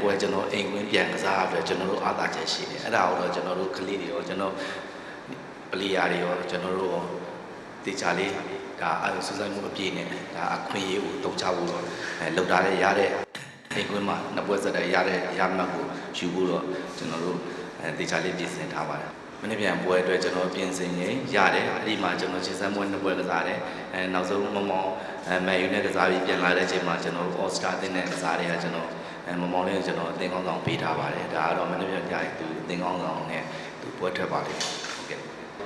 ပွဲကျွန်တော်အိမ်ဝင်ပြန်ကစားရအတွက်ကျွန်တော်တို့အားသာချက်ရှိတယ်အဲ့ဒါကိုတော့ကျွန်တော်တို့ကလေးတွေရောကျွန်တော်ပလီယာတွေရောကျွန်တော်တို့ရောတေချာလေးဒါအစူးစမ်းမှုအပြည့်နဲ့ဒါအခွင့်အရေးကိုတုံ့ချဖို့တော့အဲလောက်တာလည်းရတဲ့အိမ်ကွင်းမှာနှစ်ပွဲဆက်တဲ့ရတဲ့ရမှတ်ကိုယူဖို့တော့ကျွန်တော်တို့အဲတေချာလေးပြင်ဆင်ထားပါတယ်မနေ့ပြန်ပွဲအတွက်ကျွန်တော်ပြင်ဆင်ရင်ရတယ်အဲ့ဒီမှာကျွန်တော်ရှင်းစမ်းပွဲနှစ်ပွဲကစားတယ်အဲနောက်ဆုံးမမောင်အဲမယ်ယူနဲ့ကစားပြီးပြန်လာတဲ့အချိန်မှာကျွန်တော်အော်စတာတင်တဲ့ကစားတွေကကျွန်တော် အဲမမောင်လေးကိုကျွန်တော်အသင်းကောင်းဆောင်ပေးထားပါတယ်ဒါကတော့မနေ့ပြန်ကြာရင်သူအသင်းကောင်းဆောင်နဲ့သူပွဲထွက်ပါလိမ့်မယ်ဟုတ်ကဲ့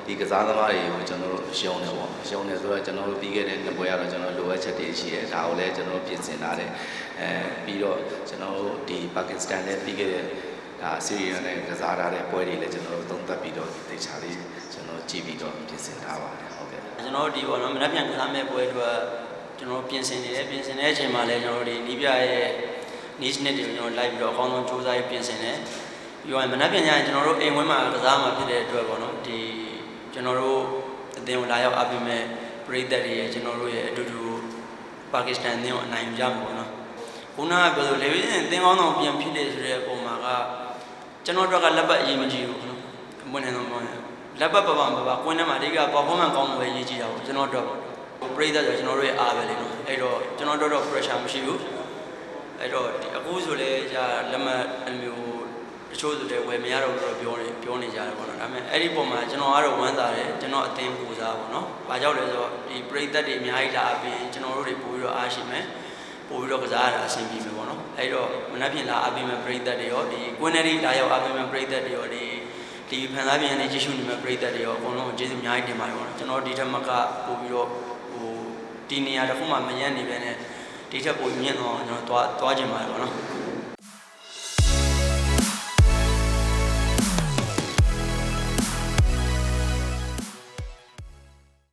ဒီကစားသမားတွေကိုကျွန်တော်တို့ရှုံးတယ်ပေါ့ရှုံးတယ်ဆိုတော့ကျွန်တော်တို့ပြီးခဲ့တဲ့နှစ်ပွဲကတော့ကျွန်တော်လိုအပ်ချက်တွေရှိတယ်ဒါကိုလည်းကျွန်တော်ပြင်ဆင်ထားတယ်အဲပြီးတော့ကျွန်တော်တို့ဒီပါကစ္စတန်နဲ့ပြီးခဲ့တဲ့ဒါဆီရီးယားနဲ့ကစားထားတဲ့ပွဲတွေလည်းကျွန်တော်တို့သုံးသပ်ပြီးတော့တေချာလေးကျွန်တော်ကြည့်ပြီးတော့ပြင်ဆင်ထားပါတယ်ဟုတ်ကဲ့ကျွန်တော်တို့ဒီပေါ့နော်မနက်ဖြန်ကစားမဲ့ပွဲအတွက်ကျွန်တော်တို့ပြင်ဆင်နေတယ်ပြင်ဆင်တဲ့အချိန်မှာလည်းကျွန်တော်တို့ဒီနီးပြရဲ့ niche နဲ့တွေကိုကျွန်တော်လိုက်ပြီးတော့အကောင်းဆုံးစူးစမ်းပြင်ဆင်တယ်ပြီးတော့မနက်ဖြန်ညရင်ကျွန်တော်တို့အိမ်ဝင်းမှာကစားမှာဖြစ်တဲ့အတွက်ပေါ့နော်ဒီကျွန်တော်တို့အသင်းကိုလာရောက်အပ်ပြီးမဲ့ပရိသတ်တွေရဲ့ကျွန်တော်တို့ရဲ့အတူတူပါကစ္စတန်အသင်းကိုအနိုင်ယူကြမှာပေါ့နော်ခုနကပြောလို့လေဝင်းအသင်းကောင်းဆောင်ပြန်ဖြစ်တယ်ဆိုတဲ့အပေါ်မှာကကျွန်တော်တို့ကလက်ပတ်အရေးမကြီးဘူးနော်အမွန်းနေတော့မဟုတ်ဘူးလက်ပတ်ပပမပကွင်းထဲမှာအဓိက performance ကောင်းမှုပဲရေးကြည့်တာပေါ့ကျွန်တော်တို့ပရိသတ်ဆိုကျွန်တော်တို့ရဲ့အားပဲလေနော်အဲ့တော့ကျွန်တော်တို့တော့ pressure မရှိဘူး အဲ့တော့ဒီအခုဆိုလဲじゃလက်မှတ်အမျိုးတချို့ဆိုလည်းဝယ်မရတော့ဘူးတော့ပြောနေပြောနေကြတယ်ပေါ့နော်ဒါပေမဲ့အဲ့ဒီပုံမှာကျွန်တော်ကတော့ဝမ်းသာတယ်ကျွန်တော်အသင်းပူစားပေါ့နော်။ဘာကြောင့်လဲဆိုတော့ဒီပရိသတ်တွေအများကြီးလာပြီးကျွန်တော်တို့တွေပို့ပြီးတော့အားရှိမယ်ပို့ပြီးတော့ကစားရတာအဆင်ပြေမယ်ပေါ့နော်။အဲ့တော့မနှက်ပြင်လာအားပေးမယ်ပရိသတ်တွေရောဒီကွင်းနယ်တွေလာရောက်အားပေးမယ်ပရိသတ်တွေရောဒီဒီဖန်သားပြင်နေကြည့်ရှုနေမယ်ပရိသတ်တွေရောအကုန်လုံးကျေးဇူးအများကြီးတင်ပါတယ်ပေါ့နော်။ကျွန်တော်ဒီထက်မကပို့ပြီးတော့ဟိုဒီနေရာတစ်ခုမှမရန်နေပဲနဲ့ ဒီထက်ပိုမြင့်အောင်ကျွန်တော်သွားသွားခြင်းပါတယ်ပေါ့နော်။